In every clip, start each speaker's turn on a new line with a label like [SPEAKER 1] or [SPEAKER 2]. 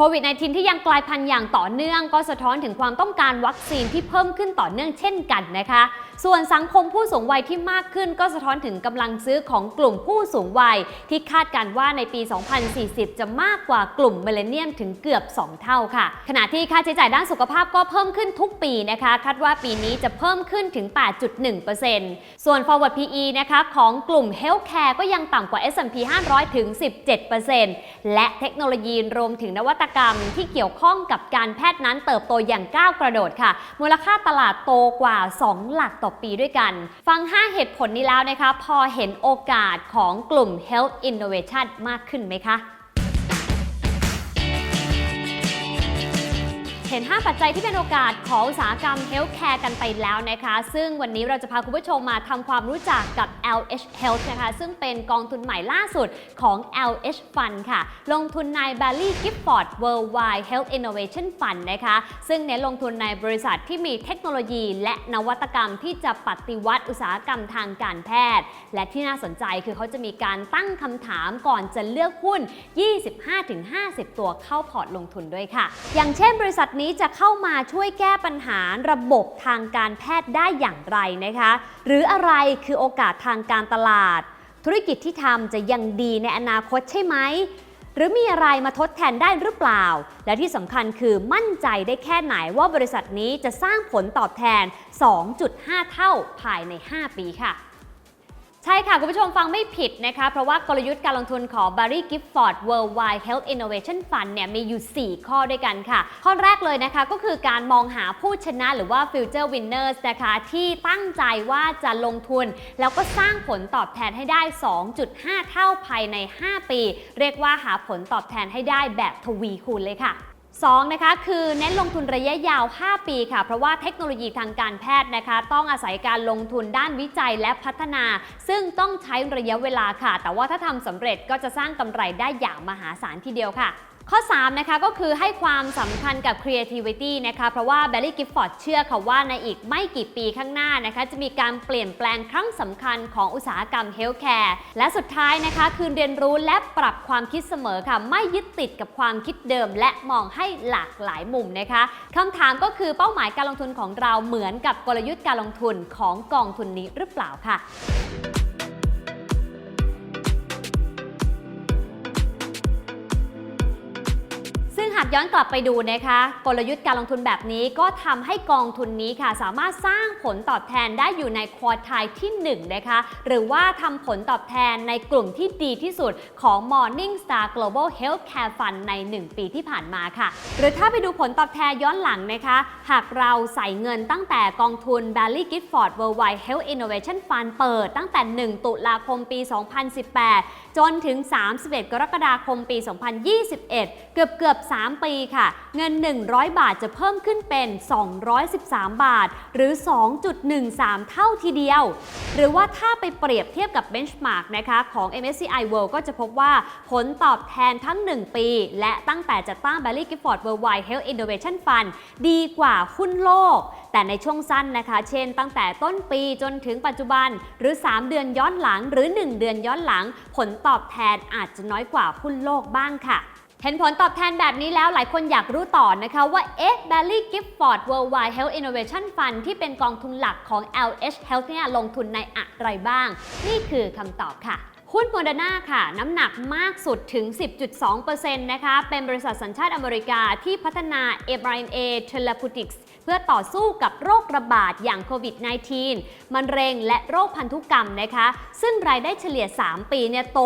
[SPEAKER 1] โควิด -19 ที่ยังกลายพันธุ์อย่างต่อเนื่องก็สะท้อนถึงความต้องการวัคซีนที่เพิ่มขึ้นต่อเนื่องเช่นกันนะคะ ส่วนสังคมผู้สูงวัยที่มากขึ้นก็สะท้อนถึงกำลังซื้อของกลุ่มผู้สูงวัย ที่คาดการณ์ว่าในปี 2040 จะมากกว่ากลุ่มเมเลเนียมถึงเกือบ 2 เท่าค่ะ ขณะที่ค่าใช้จ่ายด้านสุขภาพก็เพิ่มขึ้นทุกปีนะคะ คาดว่าปีนี้จะเพิ่มขึ้นถึง 8.1%ส่วน forward PE นะคะของกลุ่ม healthcare ก็ยังต่ำกว่า S&P 500 ถึง 17%และเทคโนโลยีรวมถึงนวัตกรรมที่เกี่ยวข้องกับการแพทย์นั้นเติบโตอย่างก้าวกระโดดค่ะ มูลค่าตลาดโตกว่า 2 หลักต่อปีด้วยกัน ฟัง 5 เหตุผลนี้แล้วนะคะ พอเห็นโอกาสของกลุ่ม Health Innovation มากขึ้นไหมคะ เห็น 5 ปัจจัยที่เป็นโอกาสของอุตสาหกรรมเฮลท์แคร์กันไปแล้วนะคะ ซึ่งวันนี้เราจะพาคุณผู้ชมมาทำความรู้จักกับ LH Health นะคะ ซึ่งเป็นกองทุนใหม่ล่าสุดของ LH Fund ค่ะ ลงทุนใน Barry Gifford Worldwide Health Innovation Fund นะคะ ซึ่งเน้นลงทุนในบริษัทที่มีเทคโนโลยี และนวัตกรรมที่จะปฏิวัติอุตสาหกรรมทางการแพทย์ และที่น่าสนใจคือเขาจะมีการตั้งคำถามก่อนจะเลือกหุ้น 25-50 ตัวเข้าพอร์ตลงทุนด้วยค่ะ อย่างเช่นบริษัทนี้จะเข้ามาช่วยแก้ปัญหาระบบทางการแพทย์ได้อย่างไรนะคะ หรืออะไรคือโอกาสทางการตลาด ธุรกิจที่ทำจะยังดีในอนาคตใช่ไหมหรือมีอะไรมาทดแทนได้หรือเปล่า และที่สำคัญคือมั่นใจได้แค่ไหนว่าบริษัทนี้จะสร้างผลตอบแทน 2.5 เท่าภายใน 5 ปีค่ะ ช่ค่ะ คุณผู้ชมฟังไม่ผิดนะคะ เพราะว่ากลยุทธ์การลงทุนของ Barry Gifford Worldwide Health Innovation Fund เนี่ยมีอยู่ 4 ข้อด้วยกันค่ะ ข้อแรกเลยนะคะก็คือการมองหาผู้ชนะหรือว่า Future Winners นะคะ ที่ตั้งใจว่าจะลงทุน แล้วก็สร้างผลตอบแทนให้ได้ 2.5 เท่าภายใน 5 ปี เรียกว่าหาผลตอบแทนให้ได้แบบทวีคูณเลยค่ะ 2นะคะคือเน้นลงทุนระยะยาว 5 ปีค่ะ เพราะว่าเทคโนโลยีทางการแพทย์นะคะ ต้องอาศัยการลงทุนด้านวิจัยและพัฒนา ซึ่งต้องใช้ระยะเวลาค่ะ แต่ว่าถ้าทำสำเร็จก็จะสร้างกำไรได้อย่างมหาศาลทีเดียวค่ะ ข้อ 3 นะคะก็คือให้ความสำคัญกับ creativity นะคะ เพราะว่า Barry Gifford เชื่อค่ะว่าในอีกไม่กี่ปีข้างหน้านะคะ จะมีการเปลี่ยนแปลงครั้งสำคัญของอุตสาหกรรม healthcare และสุดท้ายนะคะ คือเรียนรู้และปรับความคิดเสมอค่ะ ไม่ยึดติดกับความคิดเดิม และมองให้หลากหลายมุมนะคะคำถามก็คือเป้าหมายการลงทุนของเราเหมือนกับกลยุทธ์การลงทุนของกองทุนนี้หรือเปล่าค่ะ ย้อนกลับไปดูนะคะ กลยุทธ์การลงทุนแบบนี้ก็ทำให้กองทุนนี้ค่ะ สามารถสร้างผลตอบแทนได้อยู่ในควอไทายที่1นะคะ หรือว่าทำผลตอบแทนในกลุ่มที่ดีที่สุดของ Morningstar Global Healthcare Fund ใน 1 ปีที่ผ่านมาค่ะ หรือถ้าไปดูผลตอบแทนย้อนหลังนะคะ หากเราใส่เงินตั้งแต่กองทุน Barry Gifford Worldwide Health Innovation Fund เปิดตั้งแต่ 1 ตุลาคมปี 2018 จนถึง 31 กรกฎาคมปี 2021 เกือบเกือบ3ปีค่ะ เงิน 100 บาทจะเพิ่มขึ้นเป็น 213 บาท หรือ 2.13 เท่าทีเดียว หรือว่าถ้าไปเปรียบเทียบกับเบนช์มาร์กนะคะของ MSCI World ก็จะพบว่าผลตอบแทนทั้ง 1 ปี และตั้งแต่จัดตั้ง Barry Gifford Worldwide Health Innovation Fund ดีกว่าหุ้นโลก แต่ในช่วงสั้นนะคะ เช่น ตั้งแต่ต้นปีจนถึงปัจจุบัน หรือ 3 เดือนย้อนหลัง หรือ 1 เดือนย้อนหลัง ผลตอบแทนอาจจะน้อยกว่าหุ้นโลกบ้างค่ะ เห็นผลตอบแทนแบบนี้แล้วหลายคนอยากรู้ต่อนะคะว่าเอ๊ะ Barry Gifford Worldwide Health Innovation Fund ที่เป็นกองทุนหลักของ LH Health เนี่ยลงทุนในอะไรบ้าง นี่คือคำตอบค่ะ หุ้นโมเดอร์นาค่ะ น้ำหนักมากสุดถึง 10.2%นะคะ เป็นบริษัทสัญชาติอเมริกาที่พัฒนา mRNA Therapeutics เพื่อต่อสู้กับโรคระบาดอย่างโควิด -19 มะเร็งและโรคพันธุกรรมนะคะ ซึ่งรายได้เฉลี่ย 3 ปีเนี่ยโต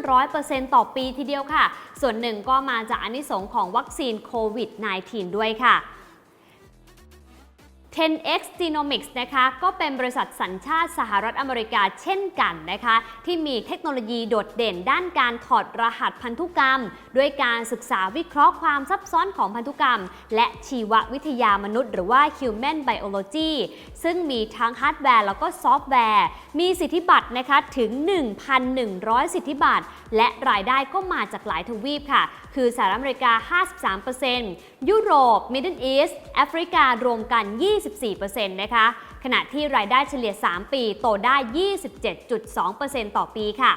[SPEAKER 1] 500%ต่อปีทีเดียวค่ะ ส่วนหนึ่งก็มาจากอนิสงส์ของวัคซีนโควิด -19 ด้วยค่ะ 10x Genomics นะคะก็เป็นบริษัทสัญชาติสหรัฐอเมริกาเช่นกันนะคะ ที่มีเทคโนโลยีโดดเด่นด้านการถอดรหัสพันธุกรรม ด้วยการศึกษาวิเคราะห์ความซับซ้อนของพันธุกรรม และชีววิทยามนุษย์ หรือว่า Human Biology ซึ่งมีทั้งฮาร์ดแวร์แล้วก็ซอฟต์แวร์ มีสิทธิบัตรนะคะถึง 1,100 สิทธิบัตร และรายได้ก็มาจากหลายทวีปค่ะ คือสหรัฐอเมริกา 53%ยุโรป Middle East แอฟริการวมกัน24%นะคะ ขณะที่รายได้เฉลี่ย 3 ปี โตได้ 27.2%ต่อปีค่ะ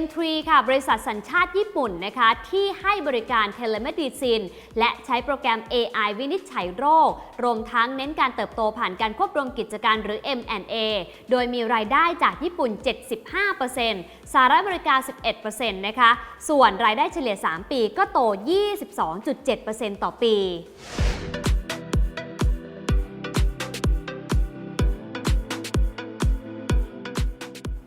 [SPEAKER 1] M3 ค่ะ บริษัทสัญชาติญี่ปุ่นนะคะ ที่ให้บริการเทเลเมดิซิน และใช้โปรแกรม AI วินิจฉัยโรค รวมทั้งเน้นการเติบโตผ่านการควบรวมกิจการหรือ M&A โดยมีรายได้จากญี่ปุ่น 75%สหรัฐอเมริกา 11%นะคะ ส่วนรายได้เฉลี่ย 3 ปีก็โต 22.7%ต่อปี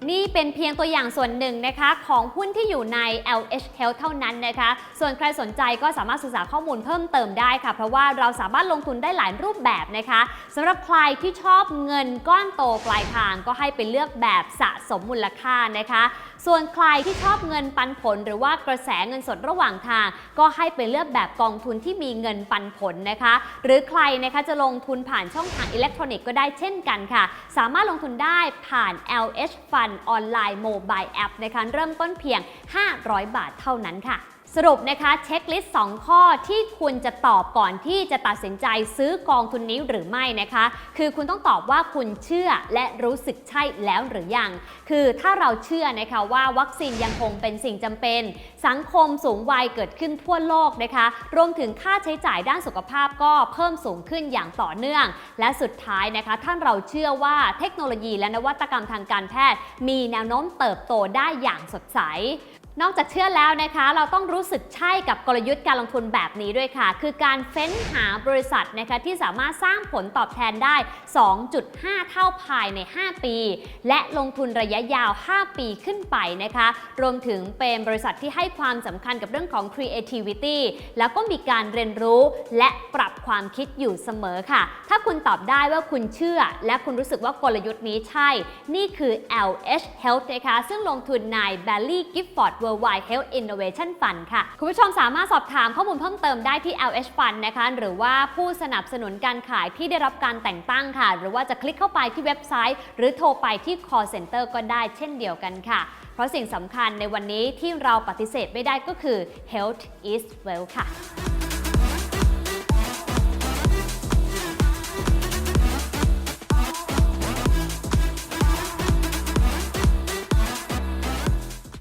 [SPEAKER 1] นี่เป็นเพียงตัวอย่างส่วนหนึ่งนะคะ ของหุ้นที่อยู่ใน LH Health เท่านั้นนะคะ ส่วนใครสนใจก็สามารถศึกษาข้อมูลเพิ่มเติมได้ค่ะ เพราะว่าเราสามารถลงทุนได้หลายรูปแบบนะคะสำหรับใครที่ชอบเงินก้อนโตปลายทางก็ให้ไปเลือกแบบสะสมมูลค่านะคะ ส่วนใครที่ชอบเงินปันผล หรือว่ากระแสเงินสดระหว่างทาง ก็ให้ไปเลือกแบบกองทุนที่มีเงินปันผลนะคะ หรือใครนะคะจะลงทุนผ่านช่องทางอิเล็กทรอนิกส์ก็ได้เช่นกันค่ะ สามารถลงทุนได้ผ่าน LH Fund ออนไลน์โมบายแอปนะคะเริ่มต้นเพียง 500 บาทเท่านั้นค่ะ สรุปนะคะเช็คลิสต์ 2 ข้อที่คุณจะตอบก่อนที่จะตัดสินใจซื้อกองทุนนี้หรือไม่นะคะ คือคุณต้องตอบว่าคุณเชื่อและรู้สึกใช่แล้วหรือยัง คือถ้าเราเชื่อนะคะว่าวัคซีนยังคงเป็นสิ่งจำเป็น สังคมสูงวัยเกิดขึ้นทั่วโลกนะคะ รวมถึงค่าใช้จ่ายด้านสุขภาพก็เพิ่มสูงขึ้นอย่างต่อเนื่อง และสุดท้ายนะคะถ้าเราเชื่อว่าเทคโนโลยีและนวัตกรรมทางการแพทย์ มีแนวโน้มเติบโตได้อย่างสดใส นอกจากเชื่อแล้วนะคะ เราต้องรู้สึกใช่กับกลยุทธ์การลงทุนแบบนี้ด้วยค่ะ คือการเฟ้นหาบริษัทนะคะที่สามารถสร้างผลตอบแทนได้ 2.5 เท่าภายใน 5 ปี และลงทุนระยะยาว 5 ปีขึ้นไปนะคะ รวมถึงเป็นบริษัทที่ให้ความสำคัญกับเรื่องของ creativity แล้วก็มีการเรียนรู้และปรับความคิดอยู่เสมอค่ะ ถ้าคุณตอบได้ว่าคุณเชื่อ และคุณรู้สึกว่ากลยุทธ์นี้ใช่ นี่คือ LH Health นะคะซึ่งลงทุนใน Bally Gifford Worldwide Health Innovation Fund ค่ะ คุณผู้ชมสามารถสอบถามข้อมูลเพิ่มเติมได้ที่ LH Fund นะคะ หรือว่าผู้สนับสนุนการขายที่ได้รับการแต่งตั้งค่ะ หรือว่าจะคลิกเข้าไปที่เว็บไซต์ หรือโทรไปที่ call center ก็ได้เช่นเดียวกันค่ะ เพราะสิ่งสำคัญในวันนี้ที่เราปฏิเสธไม่ได้ก็คือ health is wealth ค่ะ